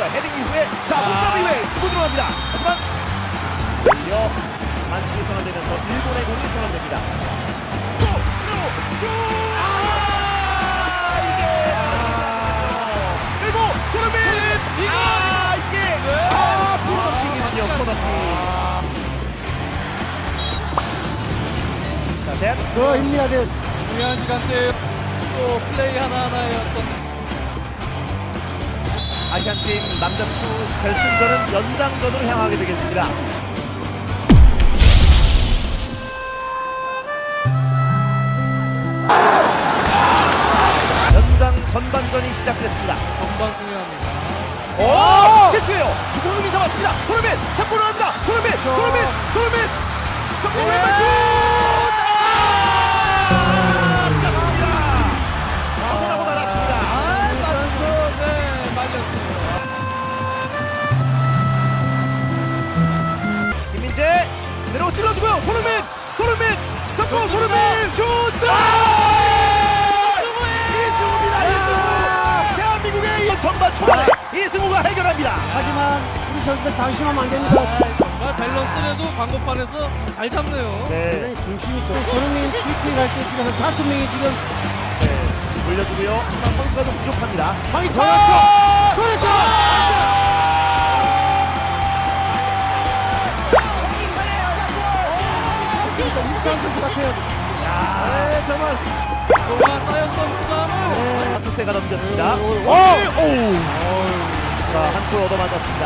선수가 헤딩 이후에 자 몸싸움 이후에 누구 들어갑니다. 하지만 오히려 반칙이 선언되면서 일본의 공이 선언됩니다. 또 그리고 슛! 아 이게 아니잖아요. 그리고 손흥민 아 이게 아 프로덕킹이군요 프로덕킹. 자 대한 더 힘내야 돼. 중요한 시간대에 또 플레이 하나하나의 어떤 아시안게임 남자 축구 결승전은 연장전으로 향하게 되겠습니다. 연장 전반전이 시작됐습니다. 전반 중요합니다. 오! 실수해요. 손흥민이 잡았습니다. 손흥민 잡고 나갑니다. 손흥민, 손흥민, 손흥민. 정면 왼발 슛! 찔러주고요. 손흥민, 손흥민 잡고 손흥민 슛! 아! 이승우입니다. 이승우. 대한민국의 이 전반 초반에 이승우가 해결합니다. 하지만 우리 선수들 방심하면 안 됩니다. 아, 정말 밸런스라도 광고판에서 잘 잡네요. 네, 굉장히 중심이 좀 손흥민 킥킥 할때 지금 한 다섯 명이 지금 네, 돌려주고요. 선수가 좀 부족합니다. 황희찬! 야, 네, 정말 그동안 쌓였던 부담을 네. 아스세가 넘겼습니다. 오, 오, 오! 오! 자, 한 골 얻어맞았습니다.